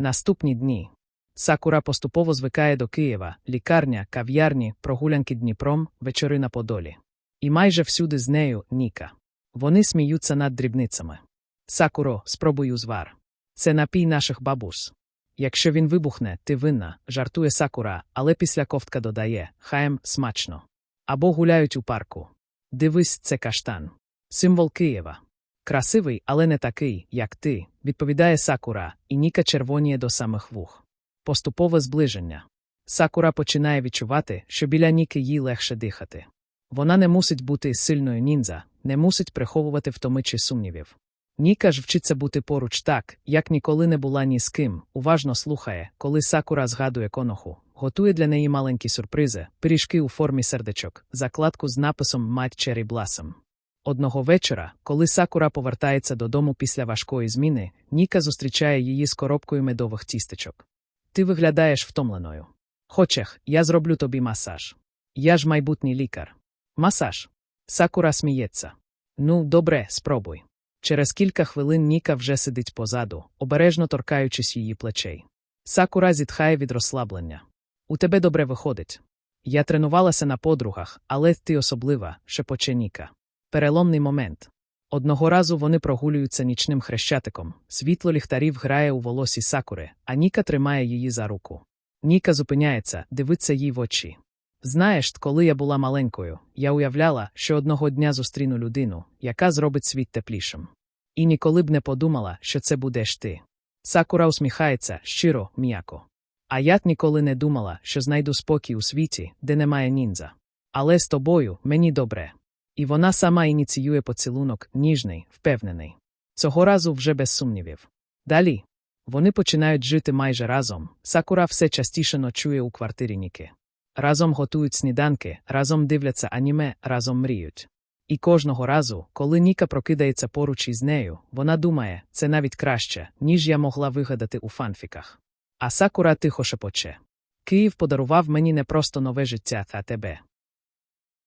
Наступні дні. Сакура поступово звикає до Києва, лікарня, кав'ярні, прогулянки Дніпром, вечори на Подолі. І майже всюди з нею Ніка. Вони сміються над дрібницями. Сакуро, спробуй узвар. Це напій наших бабус. Якщо він вибухне, ти винна, жартує Сакура, але після ковтка додає хаєм смачно. Або гуляють у парку. Дивись, це каштан. Символ Києва. Красивий, але не такий, як ти, відповідає Сакура, і Ніка червоніє до самих вух. Поступове зближення. Сакура починає відчувати, що біля Ніки їй легше дихати. Вона не мусить бути сильною ніндзя, не мусить приховувати втоми чи сумнівів. Ніка ж вчиться бути поруч так, як ніколи не була ні з ким, уважно слухає, коли Сакура згадує коноху, готує для неї маленькі сюрпризи, пиріжки у формі сердечок, закладку з написом Мать Чері Бласом. Одного вечора, коли Сакура повертається додому після важкої зміни, Ніка зустрічає її з коробкою медових тістечок. Ти виглядаєш втомленою. Хочех, я зроблю тобі масаж. Я ж майбутній лікар. Масаж. Сакура сміється. Ну, добре, спробуй. Через кілька хвилин Ніка вже сидить позаду, обережно торкаючись її плечей. Сакура зітхає від розслаблення. У тебе добре виходить. Я тренувалася на подругах, але ти особлива, шепоче Ніка. Переломний момент. Одного разу вони прогулюються нічним хрещатиком, світло ліхтарів грає у волосі Сакури, а Ніка тримає її за руку. Ніка зупиняється, дивиться їй в очі. Знаєш, коли я була маленькою, я уявляла, що одного дня зустріну людину, яка зробить світ теплішим. І ніколи б не подумала, що це будеш ти. Сакура усміхається щиро, м'яко. А я ніколи не думала, що знайду спокій у світі, де немає ніндзя. Але з тобою мені добре. І вона сама ініціює поцілунок, ніжний, впевнений. Цього разу вже без сумнівів. Далі. Вони починають жити майже разом. Сакура все частіше ночує у квартирі Ніки. Разом готують сніданки, разом дивляться аніме, разом мріють. І кожного разу, коли Ніка прокидається поруч із нею, вона думає, це навіть краще, ніж я могла вигадати у фанфіках. А Сакура тихо шепоче. Київ подарував мені не просто нове життя та тебе.